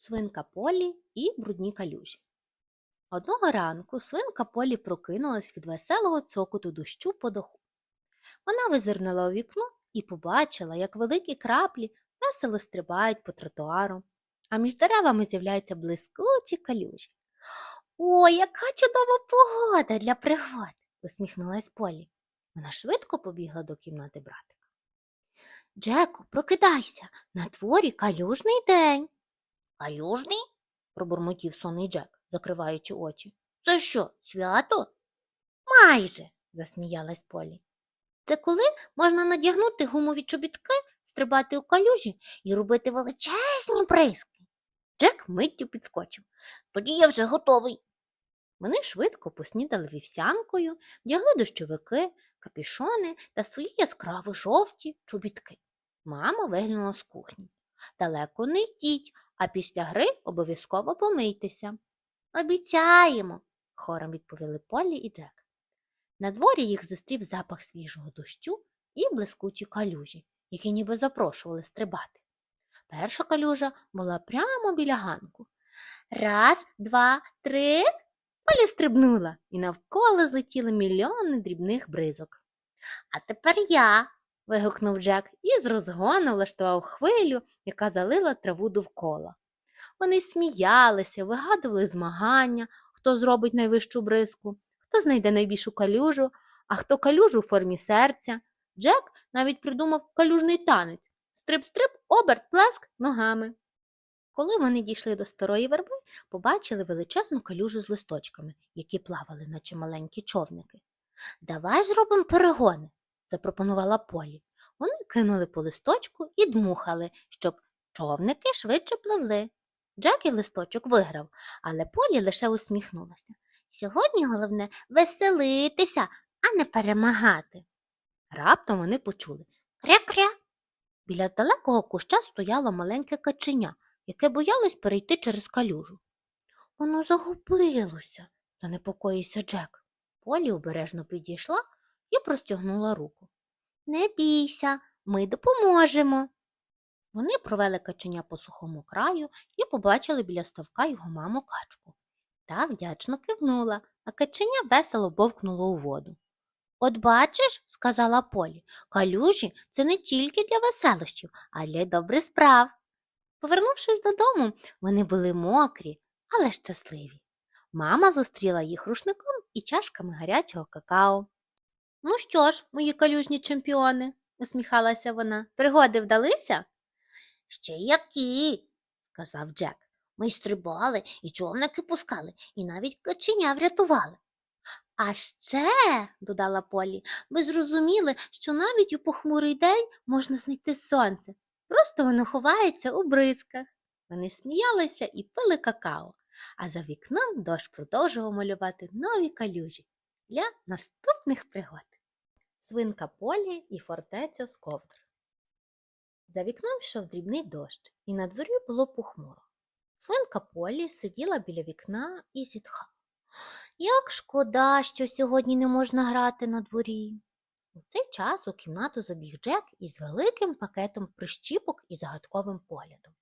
Свинка Полі і брудні калюжі. Одного ранку свинка Полі прокинулась від веселого цокоту дощу по даху. Вона визирнула у вікно і побачила, як великі краплі весело стрибають по тротуару, а між деревами з'являються блискучі калюжі. Ой, яка чудова погода для пригод! усміхнулась Полі. Вона швидко побігла до кімнати братика. Джеку, прокидайся, на дворі калюжний день. Калюжний? пробурмотів сонний Джек, закриваючи очі. Це що, свято? Майже, засміялась Полі. Це коли можна надягнути гумові чобітки, стрибати у калюжі і робити величезні бризки. Джек миттю підскочив. Тоді я вже готовий. Вони швидко поснідали вівсянкою, вдягли дощовики, капішони та свої яскраво жовті чобітки. Мама виглянула з кухні. Далеко не йдіть, а після гри обов'язково помийтеся. Обіцяємо, хором відповіли Полі і Джек. На дворі їх зустрів запах свіжого дощу і блискучі калюжі, які ніби запрошували стрибати. Перша калюжа була прямо біля ганку. Раз, два, три. Полі стрибнула, і навколо злетіли мільйони дрібних бризок. А тепер я. Вигукнув Джек і з розгону влаштував хвилю, яка залила траву довкола. Вони сміялися, вигадували змагання, хто зробить найвищу бризку, хто знайде найбільшу калюжу, а хто калюжу у формі серця. Джек навіть придумав калюжний танець стрип-стрип, оберт, плеск ногами. Коли вони дійшли до старої верби, побачили величезну калюжу з листочками, які плавали, наче маленькі човники. Давай зробимо перегони, запропонувала Полі. Вони кинули по листочку і дмухали, щоб човники швидше пливли. Джек і листочок виграв, але Полі лише усміхнулася. Сьогодні головне веселитися, а не перемагати. Раптом вони почули кря-кря. Біля далекого куща стояло маленьке каченя, яке боялось перейти через калюжу. Воно загубилося, занепокоївся Джек. Полі обережно підійшла і простягнула руку. Не бійся, ми допоможемо. Вони провели каченя по сухому краю і побачили біля ставка його маму качку. Та вдячно кивнула, а каченя весело бовкнуло у воду. От бачиш, сказала Полі, калюжі це не тільки для веселощів, а для добрих справ. Повернувшись додому, вони були мокрі, але щасливі. Мама зустріла їх рушником і чашками гарячого какао. Ну що ж, мої калюжні чемпіони, усміхалася вона, пригоди вдалися? Ще які, сказав Джек. Ми стрибали і човники пускали, і навіть каченя врятували. А ще, додала Полі, ви зрозуміли, що навіть у похмурий день можна знайти сонце. Просто воно ховається у бризках. Вони сміялися і пили какао, а за вікном дощ продовжував малювати нові калюжі для наступних пригод. Свинка Полі і фортеця з ковдр. За вікном йшов дрібний дощ, і на дворі було похмуро. Свинка Полі сиділа біля вікна і зітхала. Як шкода, що сьогодні не можна грати на дворі. У цей час у кімнату забіг Джек із великим пакетом прищіпок і загадковим поглядом.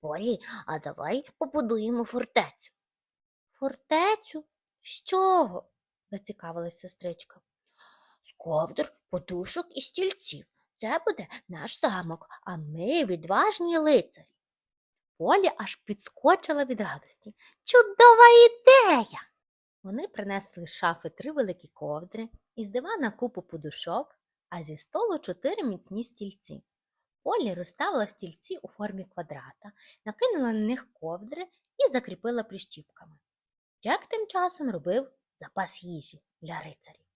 Полі, а давай побудуємо фортецю. Фортецю? З чого? зацікавилась сестричка. З ковдр, подушок і стільців. Це буде наш замок, а ми відважні лицарі. Полі аж підскочила від радості. Чудова ідея! Вони принесли з шафи три великі ковдри, із дивана купу подушок, а зі столу чотири міцні стільці. Полі розставила стільці у формі квадрата, накинула на них ковдри і закріпила прищіпками. Джек тим часом робив запас їжі для рицарів.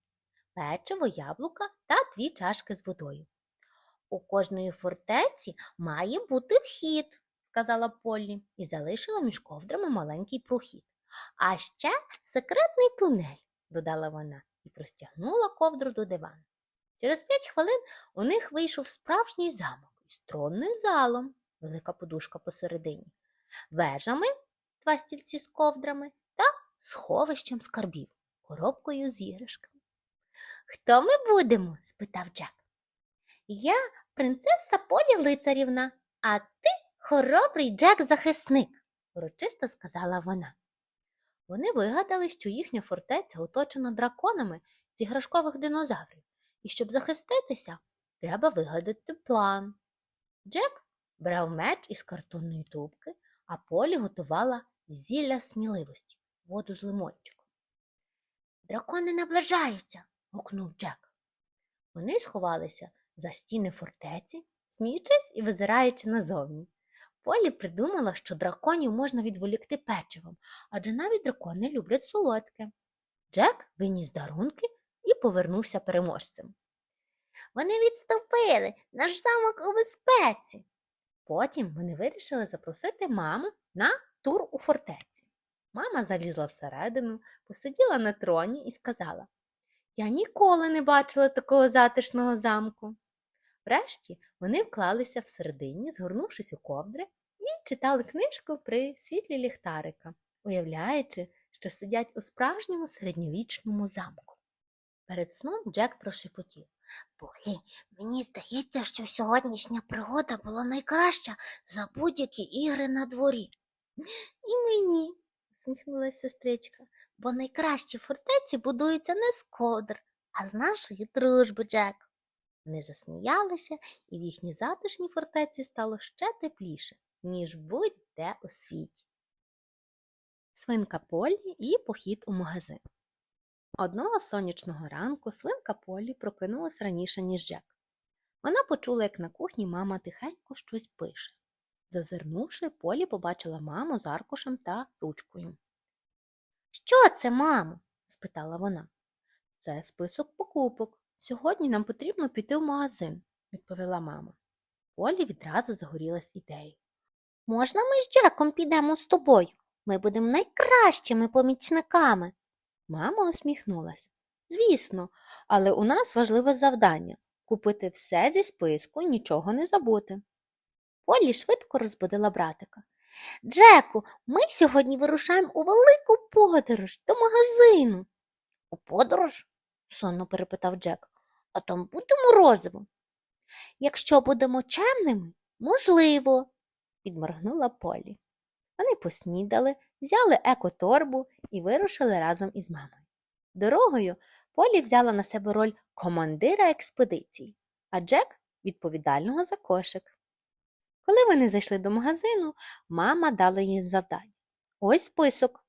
Печиво, яблука та дві чашки з водою. У кожної фортеці має бути вхід, сказала Поллі і залишила між ковдрами маленький прохід. А ще секретний тунель, додала вона і простягнула ковдру до дивану. Через п'ять хвилин у них вийшов справжній замок із тронним залом, велика подушка посередині, вежами, два стільці з ковдрами та сховищем скарбів, коробкою з іграшками. Хто ми будемо? спитав Джек. Я принцеса Полі Лицарівна, а ти хоробрий Джек-захисник, урочисто сказала вона. Вони вигадали, що їхня фортеця оточена драконами з іграшкових динозаврів, і щоб захиститися, треба вигадати план. Джек брав меч із картонної трубки, а Полі готувала зілля сміливості, воду з лимончиком. Дракони наближаються. Гукнув Джек. Вони сховалися за стіни фортеці, сміючись і визираючи назовні. Полі придумала, що драконів можна відволікти печивом, адже навіть дракони люблять солодке. Джек виніс дарунки і повернувся переможцем. Вони відступили, наш замок у безпеці. Потім вони вирішили запросити маму на тур у фортеці. Мама залізла всередину, посиділа на троні і сказала Я ніколи не бачила такого затишного замку. Врешті вони вклалися всередині, згорнувшись у ковдри, і читали книжку при світлі ліхтарика, уявляючи, що сидять у справжньому середньовічному замку. Перед сном Джек прошепотів Полі, мені здається, що сьогоднішня пригода була найкраща за будь-які ігри на дворі. І мені, сміхнулася сестричка, бо найкращі фортеці будуються не з ковдр, а з нашої дружби, Джек. Вони засміялися, і в їхній затишній фортеці стало ще тепліше, ніж будь-де у світі. Свинка Полі і похід у магазин. Одного сонячного ранку свинка Полі прокинулась раніше, ніж Джек. Вона почула, як на кухні мама тихенько щось пише. Зазирнувши, Полі побачила маму з аркушем та ручкою. Що це, мамо? спитала вона. Це список покупок. Сьогодні нам потрібно піти в магазин, відповіла мама. Полі відразу загорілась ідеєю. Можна ми з Джеком підемо з тобою? Ми будемо найкращими помічниками. Мама усміхнулась. Звісно, але у нас важливе завдання купити все зі списку і нічого не забути. Полі швидко розбудила братика. Джеку, ми сьогодні вирушаємо у велику подорож до магазину. У подорож? сонно перепитав Джек. А там буде морозиво. Якщо будемо чемними, можливо, підморгнула Полі. Вони поснідали, взяли екоторбу і вирушили разом із мамою. Дорогою Полі взяла на себе роль командира експедиції, а Джек відповідального за кошик. Коли вони зайшли до магазину, мама дала їй завдання. Ось список.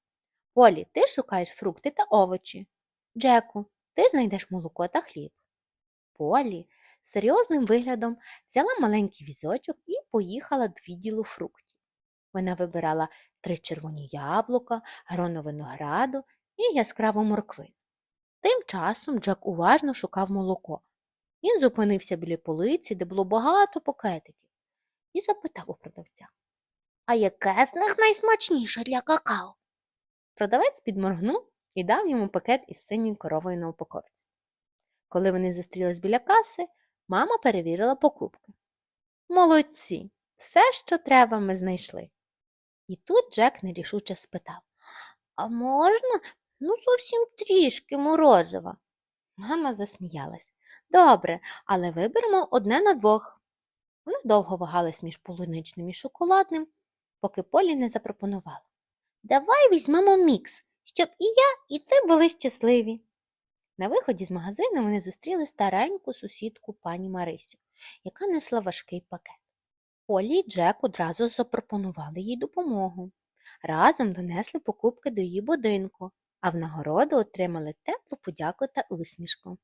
Полі, ти шукаєш фрукти та овочі. Джеку, ти знайдеш молоко та хліб. Полі серйозним виглядом взяла маленький візочок і поїхала до відділу фруктів. Вона вибирала три червоні яблука, гроно винограду і яскраву морквину. Тим часом Джек уважно шукав молоко. Він зупинився біля полиці, де було багато пакетиків, і запитав у продавця А яке з них найсмачніше для какао? Продавець підморгнув і дав йому пакет із синьою коровою на упаковці. Коли вони зустрілись біля каси, мама перевірила покупки. Молодці, все, що треба, ми знайшли. І тут Джек нерішуче спитав А можна? Ну, зовсім трішки морозива. Мама засміялась. Добре, але виберемо одне на двох. Вони довго вагались між полуничним і шоколадним, поки Полі не запропонувала. Давай візьмемо мікс, щоб і я, і ти були щасливі. На виході з магазину вони зустріли стареньку сусідку пані Марисю, яка несла важкий пакет. Полі і Джек одразу запропонували їй допомогу. Разом донесли покупки до її будинку, а в нагороду отримали теплу подяку та усмішку.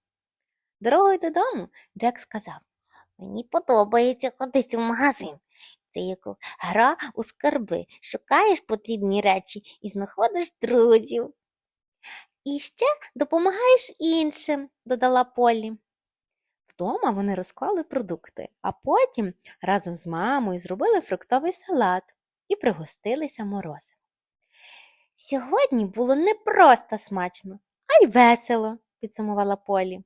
Дорогою додому Джек сказав Мені подобається ходити в магазин. Це як гра у скарби. Шукаєш потрібні речі і знаходиш друзів. І ще допомагаєш іншим, додала Полі. Вдома вони розклали продукти, а потім разом з мамою зробили фруктовий салат і пригостилися морозивом. Сьогодні було не просто смачно, а й весело, підсумувала Полі.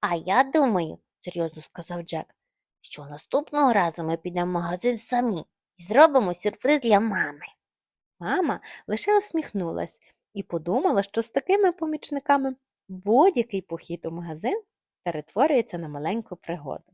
А я думаю, серйозно сказав Джек, що наступного разу ми підемо в магазин самі і зробимо сюрприз для мами. Мама лише усміхнулась і подумала, що з такими помічниками будь-який похід у магазин перетворюється на маленьку пригоду.